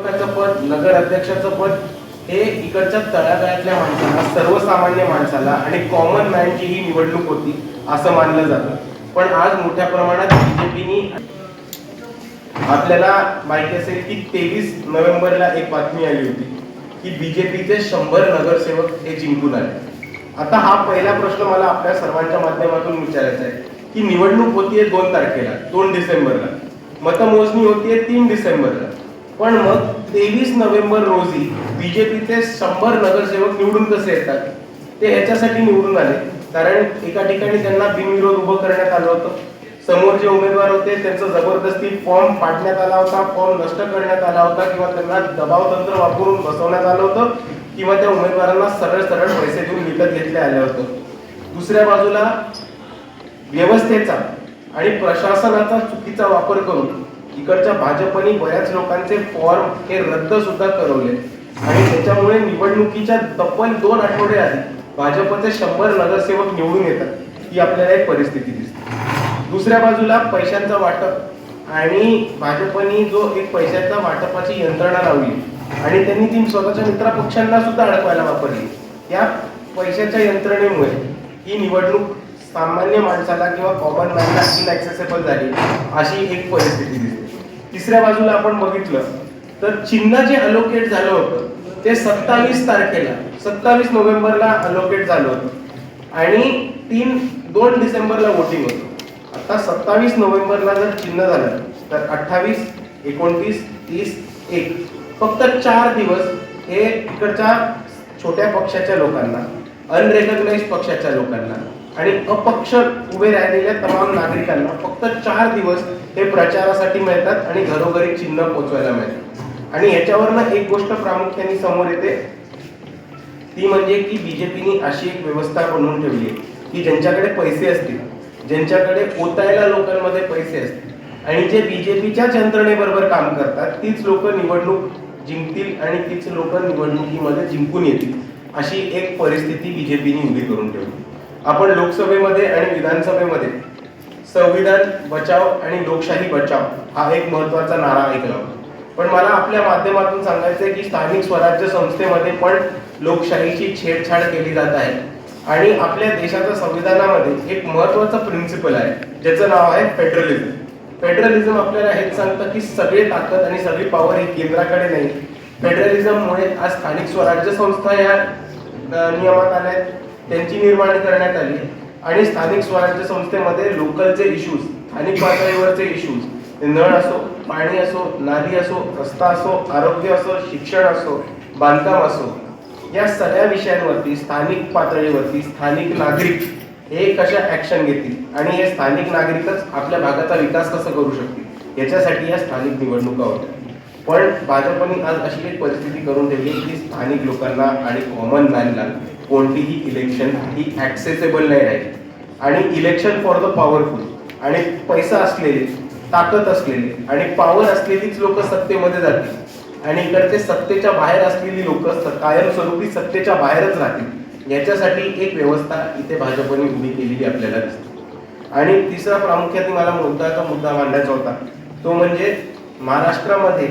नगरसेवकाचं पद नगर अध्यक्षाचं पद हे इकडच्या तळागाळातल्या माणसाला सर्वसामान्य माणसाला आणि कॉमन मॅनची ही निवडणूक होती असं मानलं जातं. पण आज मोठ्या प्रमाणात बीजेपीनी आपल्याला माहिती असेल की तेवीस नोव्हेंबरला एक बातमी आली होती की बीजेपीचे शंभर नगरसेवक हे जिंकून आले. आता हा पहिला प्रश्न मला आपल्या सर्वांच्या माध्यमातून विचारायचा आहे की निवडणूक होतीये दोन तारखेला दोन डिसेंबरला. मतमोजणी होतीये तीन डिसेंबरला. पण मग तेवीस नोव्हेंबर रोजी बीजेपीचे शंभर नगरसेवक निवडून कसे येतात? ते ह्याच्यासाठी निवडून आले. कारण एका ठिकाणी त्यांना बिनविरोध उभं करण्यात आलं होतं. समोर जे उमेदवार होते त्यांचा जबरदस्ती फॉर्म पाडण्यात आला होता फॉर्म नष्ट करण्यात आला होता किंवा त्यांना दबाव तंत्र वापरून बसवण्यात आलं होतं किंवा त्या उमेदवारांना सरळ सरळ पैसे देऊन विकत घेतले आलं होतं दुसऱ्या बाजूला व्यवस्थेचा आणि प्रशासनाचा चुकीचा वापर करून इकडच्या भाजपने बऱ्याच लोकांचे फॉर्म हे रद्द सुद्धा करवले. आणि त्याच्यामुळे निवडणुकीच्या तब्बल दोन आठवडे आधी भाजपचे शंभर नगरसेवक निवडून येतात. ही आपल्याला एक परिस्थिती दिसते. दुसऱ्या बाजूला पैशांचं वाटप. आणि भाजपने जो एक पैशाच्या वाटपाची यंत्रणा लावली आणि त्यांनी ती स्वतःच्या मित्रपक्षांना सुद्धा अडकवायला वापरली. या पैशाच्या यंत्रणेमुळे ही निवडणूक सामान्य माणसाला किंवा कॉमन मॅनला इनॅक्सेसेबल झाली अशी एक परिस्थिती दिसते. तिसऱ्या बाजूला आपण बघितलं तर चिन्ह जे अलोकेट झालं होतं ते सत्तावीस तारखेला सत्तावीस नोव्हेंबरला अलोकेट झालं होतं. आणि तीन दोन डिसेंबरला वोटिंग होतं. आता सत्तावीस नोव्हेंबरला जर चिन्ह झालं तर अठ्ठावीस एकोणतीस तीस एक. फक्त चार दिवस हे इकडच्या छोट्या पक्षाच्या लोकांना अनरेकग्नाइज पक्षाच्या लोकांना आणि अपक्ष उभे राहिलेल्या तमाम नागरिकांना फक्त चार दिवस हे प्रचारासाठी मिळतात आणि घरोघरी चिन्ह पोचवायला मिळतात. आणि याच्यावरनं एक गोष्ट प्रामुख्याने समोर येते. ती म्हणजे की बीजेपीने अशी एक व्यवस्था बनवून ठेवली आहे की ज्यांच्याकडे पैसे असतील ज्यांच्याकडे ओतायला लोकांमध्ये पैसे असतील आणि जे बीजेपीच्याच यंत्रणेबरोबर काम करतात तीच लोक निवडणूक जिंकतील आणि तीच लोक निवडणुकीमध्ये जिंकून येतील अशी एक परिस्थिती बीजेपीने उभी करून ठेवली. आपण लोकसभेमध्ये आणि विधानसभेमध्ये संविधान बचाव आणि लोकशाही बचाव हा एक महत्त्वाचा नारा ऐकला. पण मला आपल्या माध्यमातून सांगायचं आहे की स्थानिक स्वराज्य संस्थेमध्ये पण लोकशाहीची छेडछाड केली जात आहे. आणि आपल्या देशाच्या संविधानामध्ये एक महत्वाचं प्रिन्सिपल आहे ज्याचं नाव आहे फेडरलिझम फेडरलिझम आपल्याला हेच सांगतं की सगळी ताकद आणि सगळी पॉवर ही केंद्राकडे नाही. फेडरलिझममुळे आज स्थानिक स्वराज्य संस्था या नियमात आल्या आहेत त्यांची निर्माण करण्यात आली. आणि स्थानिक स्वराज्य संस्थेमध्ये लोकलचे इश्यूज स्थानिक पातळीवरचे इश्यूज नळ असो पाणी असो नाली असो रस्ता असो आरोग्य असो शिक्षण असो बांधकाम असो या सगळ्या विषयांवरती स्थानिक पातळीवरती स्थानिक नागरिक हे कशा ऍक्शन घेतील? आणि हे स्थानिक नागरिकच आपल्या भागाचा विकास कसा करू शकतील? याच्यासाठी या स्थानिक निवडणुका होत्या. पण भाजपने आज अशी एक परिस्थिती करून ठेवली की स्थानिक लोकांना आणि कॉमन मॅनला कोणतीही इलेक्शन ही ॲक्सेसेबल नाही राहील. आणि इलेक्शन फॉर द पॉवरफुल आणि पैसा असलेले ताकद असलेले आणि पॉवर असलेलीच लोक सत्तेमध्ये जातील. आणि इकडचे सत्तेच्या बाहेर असलेली लोक कायमस्वरूपी सत्तेच्या बाहेरच राहतील. याच्यासाठी एक व्यवस्था इथे भाजपने उभी केलेली आपल्याला दिसते. आणि तिसरा प्रामुख्याने मला मुद्दाचा मुद्दा मांडायचा होता. तो म्हणजे महाराष्ट्रामध्ये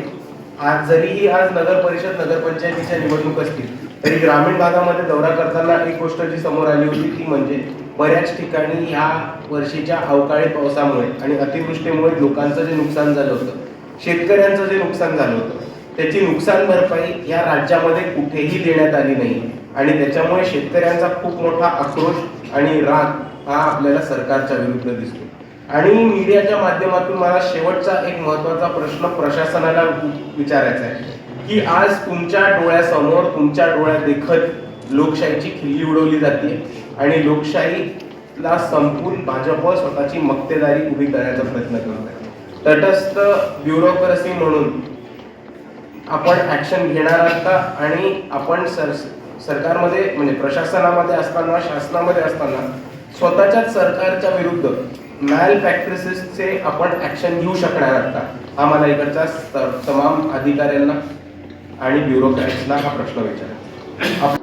आज जरीही आज नगर परिषद नगरपंचायतीच्या निवडणूक असतील तरी ग्रामीण भागामध्ये दौरा करताना एक गोष्ट जी समोर आली होती ती म्हणजे बऱ्याच ठिकाणी ह्या वर्षीच्या अवकाळी पावसामुळे आणि अतिवृष्टीमुळे लोकांचं जे नुकसान झालं होतं शेतकऱ्यांचं जे नुकसान झालं होतं त्याची नुकसान भरपाई या राज्यामध्ये कुठेही देण्यात आली नाही. आणि त्याच्यामुळे शेतकऱ्यांचा खूप मोठा आक्रोश आणि राग हा आपल्याला सरकारच्या विरुद्ध दिसतो. आणि मीडियाच्या माध्यमातून मला शेवटचा एक महत्त्वाचा प्रश्न प्रशासनाला विचारायचा आहे की आज तुमच्या डोळ्यासमोर तुमच्या डोळ्यात देखत लोकशाहीची खिल्ली उडवली जाते आणि लोकशाहीला संपून भाजप स्वतःची मक्तेदारी उभी करण्याचा प्रयत्न करत आहे. तटस्थ ब्युरोक्रेसी म्हणून आपण ऍक्शन घेणार आहात आणि आपण सर सरकारमध्ये म्हणजे प्रशासनामध्ये असताना शासनामध्ये असताना स्वतःच्याच सरकारच्या विरुद्ध मॅल प्रॅक्टिसेसचे आपण ऍक्शन घेऊ शकणार आता आम्हाला हा मला इकडच्या तमाम अधिकाऱ्यांना आणि ब्युरोक्रॅट्सला हा प्रश्न विचारायचा